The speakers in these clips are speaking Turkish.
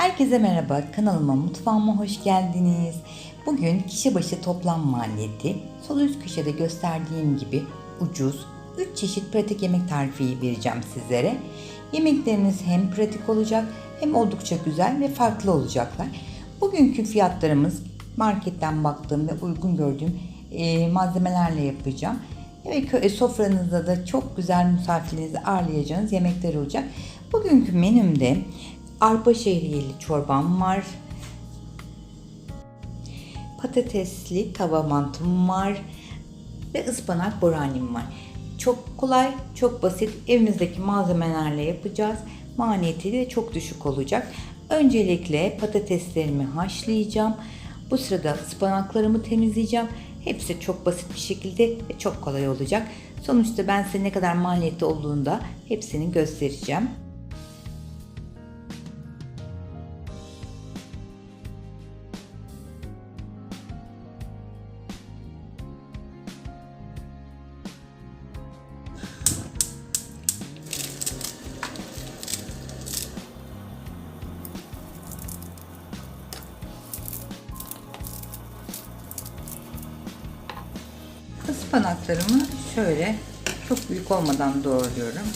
Herkese merhaba, kanalıma mutfağıma hoş geldiniz. Bugün kişi başı toplam maliyeti sol üst köşede gösterdiğim gibi ucuz 3 çeşit pratik yemek tarifi vereceğim sizlere. Yemekleriniz hem pratik olacak hem oldukça güzel ve farklı olacaklar. Bugünkü fiyatlarımız marketten baktığım ve uygun gördüğüm e, malzemelerle yapacağım. Ve kö- sofranızda da çok güzel misafirlerinizi ağırlayacağınız yemekler olacak. Bugünkü menümde arpa şehriyeli çorbam var. Patatesli tava mantım var. Ve ıspanak boranim var. Çok kolay, çok basit. Evimizdeki malzemelerle yapacağız. Maliyeti de çok düşük olacak. Öncelikle patateslerimi haşlayacağım. Bu sırada ıspanaklarımı temizleyeceğim. Hepsi çok basit bir şekilde ve çok kolay olacak. Sonuçta ben size ne kadar maliyetli olduğunu da hepsini göstereceğim. Ispanaklarımı şöyle çok büyük olmadan doğruyorum.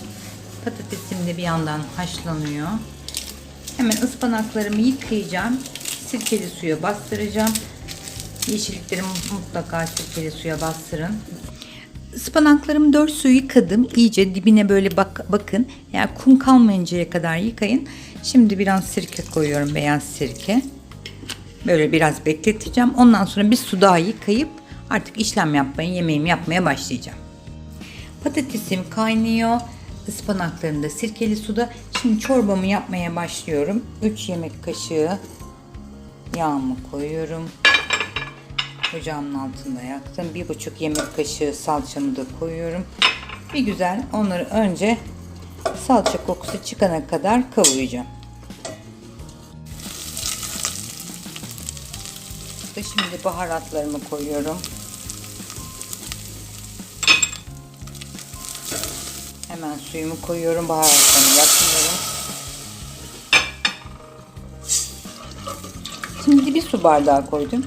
Patatesim de bir yandan haşlanıyor. Hemen ıspanaklarımı yıkayacağım. Sirkeli suya bastıracağım. Yeşilliklerimi mutlaka sirkeli suya bastırın. Ispanaklarımı 4 su yıkadım. İyice dibine böyle bak bakın. Yani kum kalmayıncaya kadar yıkayın. Şimdi biraz sirke koyuyorum. Beyaz sirke. Böyle biraz bekleteceğim. Ondan sonra bir su daha yıkayıp artık işlem yapmaya, yemeğimi yapmaya başlayacağım. Patatesim kaynıyor. Ispanaklarım da sirkeli suda. Şimdi çorbamı yapmaya başlıyorum. 3 yemek kaşığı yağımı koyuyorum. Ocağımın altında yaktım. 1,5 yemek kaşığı salçamı da koyuyorum. Bir güzel onları önce salça kokusu çıkana kadar kavuracağım. Ve Şimdi baharatlarımı koyuyorum. Hemen suyumu koyuyorum. Baharatlarımı yakmıyorum. Şimdi bir su bardağı koydum.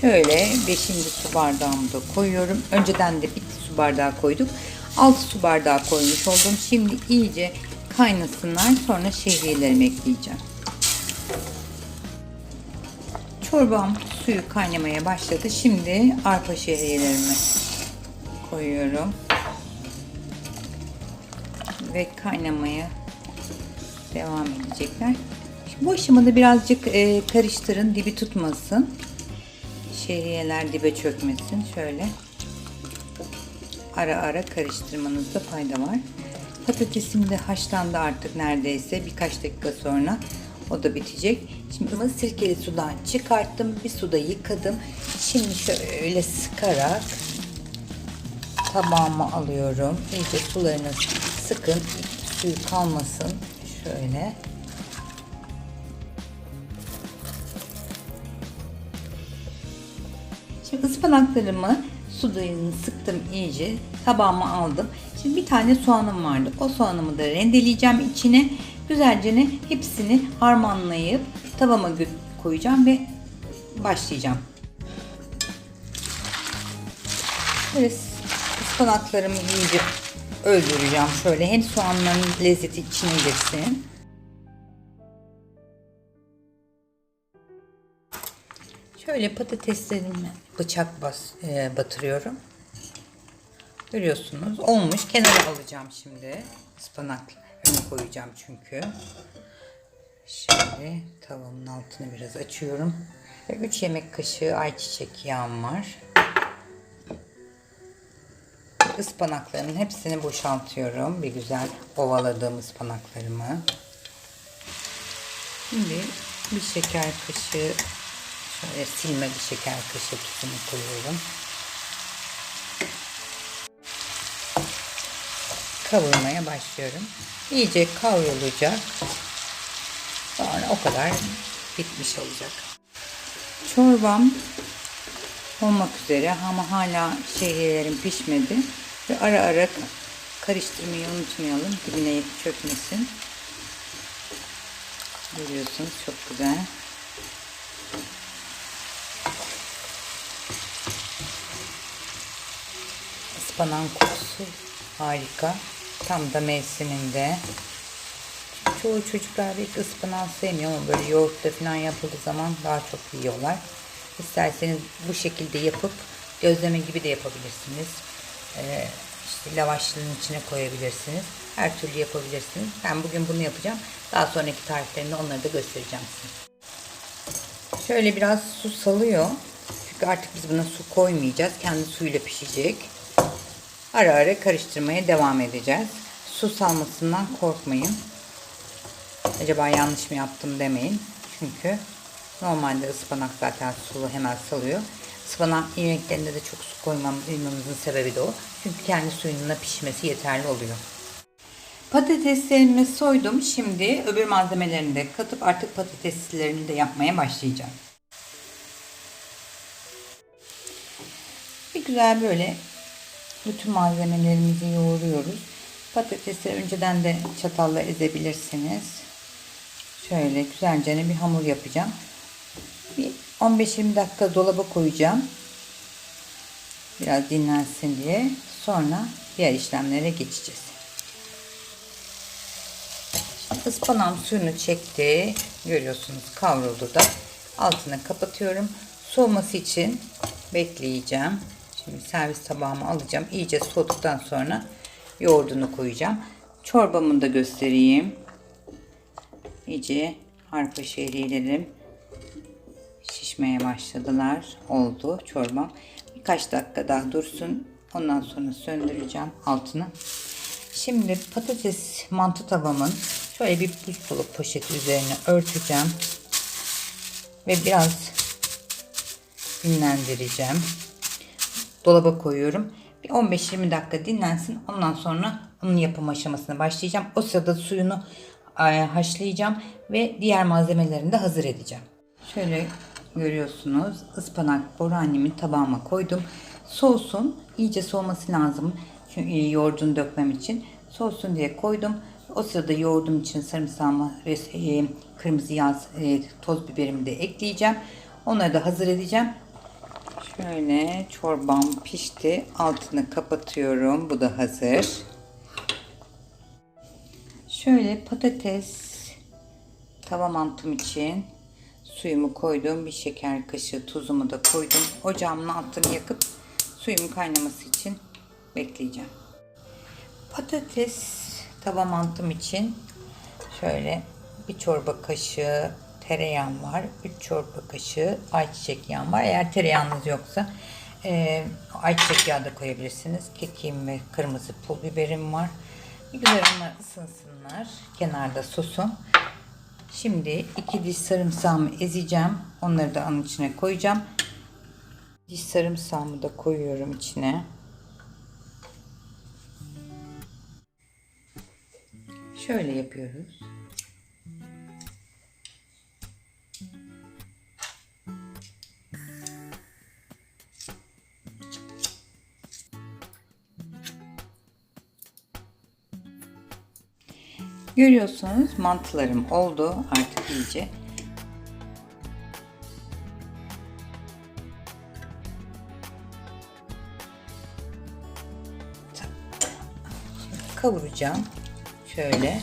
Şöyle 5. su bardağımı da koyuyorum. Önceden de bir su bardağı koyduk. 6 su bardağı koymuş oldum. Şimdi iyice kaynasınlar. Sonra şehriyelerimi ekleyeceğim. Çorbam suyu kaynamaya başladı. Şimdi arpa şehriyelerimi koyuyorum. Ve kaynamaya devam edecekler. Şimdi bu aşamada birazcık e, karıştırın dibi tutmasın. Şehriyeler dibe çökmesin. Şöyle ara ara karıştırmanızda fayda var. Patatesim de haşlandı artık neredeyse. Birkaç dakika sonra o da bitecek. Şimdi bunu sirkeli sudan çıkarttım. Bir suda yıkadım. Şimdi şöyle sıkarak tabağıma alıyorum. İyice sularını sıkın. Suyu kalmasın. Şöyle. Şimdi ıspanaklarımı sudayını sıktım iyice. Tabağıma aldım. Şimdi bir tane soğanım vardı. O soğanımı da rendeleyeceğim içine. Güzelce hepsini harmanlayıp tavama koyacağım ve başlayacağım. Böyle ıspanaklarımı iyice öldüreceğim. Şöyle hem soğanların lezzeti içine girsin. Şöyle patateslerimi bıçak bas, e, batırıyorum. Görüyorsunuz. Olmuş. Kenara alacağım şimdi. Ispanaklarını koyacağım çünkü. Şimdi tavamın altını biraz açıyorum. Ve 3 yemek kaşığı ayçiçek yağım var. Ispanaklarımın hepsini boşaltıyorum. Bir güzel ovaladığım ıspanaklarımı. Şimdi bir şeker kaşığı şöyle silme bir şeker kaşığı tuzunu koyuyorum. Kavurmaya başlıyorum. İyice kavrulacak. Sonra o kadar bitmiş olacak. Çorbam olmak üzere ama hala şehriyelerim pişmedi. Ve ara ara karıştırmayı unutmayalım. Dibine çökmesin. Görüyorsunuz çok güzel. Ispanağın kokusu harika. Tam da mevsiminde. Çoğu çocuklar belki ıspanağı sevmiyor ama böyle yoğurtla falan yapıldığı zaman daha çok yiyorlar. İsterseniz bu şekilde yapıp gözleme gibi de yapabilirsiniz. Ee, işte lavaşlının içine koyabilirsiniz. Her türlü yapabilirsiniz. Ben bugün bunu yapacağım. Daha sonraki tariflerimde onları da göstereceğim size. Şöyle biraz su salıyor. Çünkü artık biz buna su koymayacağız. Kendi suyuyla pişecek. Ara ara karıştırmaya devam edeceğiz. Su salmasından korkmayın. Acaba yanlış mı yaptım demeyin. Çünkü normalde ıspanak zaten sulu hemen salıyor. Ispanak yemeklerinde de çok su koymamızın sebebi de o. Çünkü kendi suyunla pişmesi yeterli oluyor. Patateslerimi soydum. Şimdi öbür malzemelerini de katıp artık patateslerini de yapmaya başlayacağım. Bir güzel böyle bütün malzemelerimizi yoğuruyoruz. Patatesleri önceden de çatalla ezebilirsiniz. Şöyle güzelce bir hamur yapacağım. Bir 15-20 dakika dolaba koyacağım. Biraz dinlensin diye. Sonra diğer işlemlere geçeceğiz. Şimdi suyunu çekti. Görüyorsunuz kavruldu da. Altını kapatıyorum. Soğuması için bekleyeceğim. Şimdi servis tabağıma alacağım. İyice soğuduktan sonra yoğurdunu koyacağım. Çorbamı da göstereyim. İyice arpa şehriyelerim şişmeye başladılar. Oldu çorbam. Birkaç dakika daha dursun. Ondan sonra söndüreceğim altını. Şimdi patates mantı tavamın şöyle bir buzdolabı poşeti üzerine örteceğim. Ve biraz dinlendireceğim. Dolaba koyuyorum. Bir 15-20 dakika dinlensin. Ondan sonra onun yapım aşamasına başlayacağım. O sırada suyunu e, haşlayacağım ve diğer malzemelerini de hazır edeceğim. Şöyle görüyorsunuz ıspanak boru annemin tabağıma koydum. Soğusun. iyice soğuması lazım. Çünkü e, yoğurdunu dökmem için. Soğusun diye koydum. O sırada yoğurdum için sarımsağımı, e, kırmızı yağ, toz biberimi de ekleyeceğim. Onları da hazır edeceğim. Şöyle çorbam pişti. Altını kapatıyorum. Bu da hazır. Şöyle patates tava mantım için suyumu koydum. Bir şeker kaşığı tuzumu da koydum. Ocağımın altını yakıp suyumun kaynaması için bekleyeceğim. Patates tava mantım için şöyle bir çorba kaşığı tereyağım var. 3 çorba kaşığı ayçiçek yağım var. Eğer tereyağınız yoksa e, ayçiçek yağı da koyabilirsiniz. Kekiğim ve kırmızı pul biberim var. Güzel onlar ısınsınlar. Kenarda sosum. Şimdi iki diş sarımsağımı ezeceğim. Onları da onun içine koyacağım. Diş sarımsağımı da koyuyorum içine. Şöyle yapıyoruz. Görüyorsunuz mantılarım oldu artık iyice. Kavuracağım. Şöyle.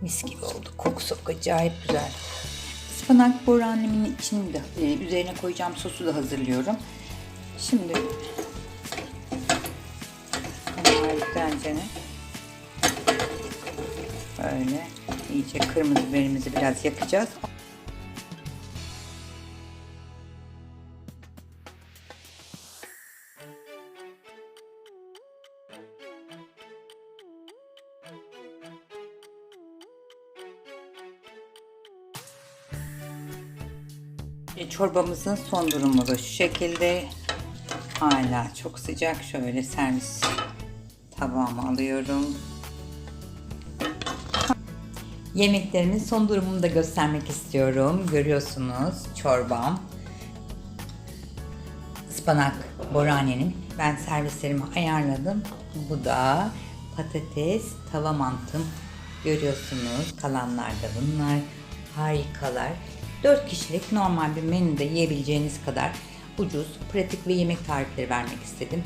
Mis gibi oldu. Kokusu acayip güzel. Ispanak boru annemin içini de e, üzerine koyacağım sosu da hazırlıyorum. Şimdi bunlar güzelce Böyle iyice kırmızı biberimizi biraz yakacağız. Çorbamızın son durumu da şu şekilde. Hala çok sıcak. Şöyle servis tabağıma alıyorum. Yemeklerimin son durumunu da göstermek istiyorum. Görüyorsunuz çorbam. Ispanak boranenin. Ben servislerimi ayarladım. Bu da patates tava mantım. Görüyorsunuz kalanlar da bunlar. Harikalar. 4 kişilik normal bir menüde yiyebileceğiniz kadar ucuz, pratik ve yemek tarifleri vermek istedim.